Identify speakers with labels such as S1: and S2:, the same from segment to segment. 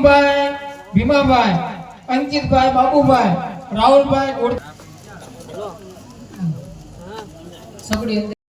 S1: વિક્રમભાઈ ભીમાભાઈ અંકિતભાઈ બાબુભાઈ રાહુલભાઈ સગડી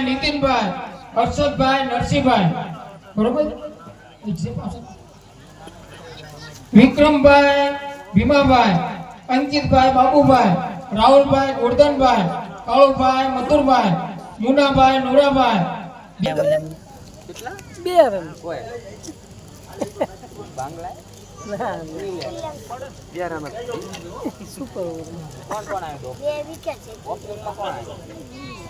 S2: વિરેનભાઈ નીતિનભાઈ હર્ષદભાઈ નરસિંહભાઈ. બરોબર. વિક્રમભાઈ ભીમાભાઈ અંકિતભાઈ બાબુભાઈ રાહુલભાઈ ગોરધનભાઈ કાળુભાઈ મથુરભાઈ મુનાભાઈ નોરાભાઈ
S3: બે રન સુપર
S4: બે વિકેટ છે. સૂર્ય
S3: રેરા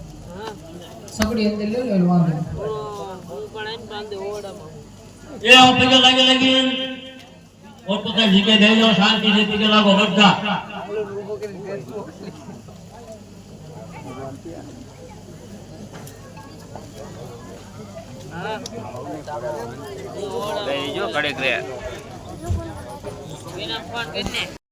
S2: સગડી અંદર લઈ લે વાંધો નહીં.
S5: એ હું પગે લાગી લાગી. પોતપોતા જીકે દેજો શાંતિથી પગે લાગો બધા.
S6: જો કડક રે.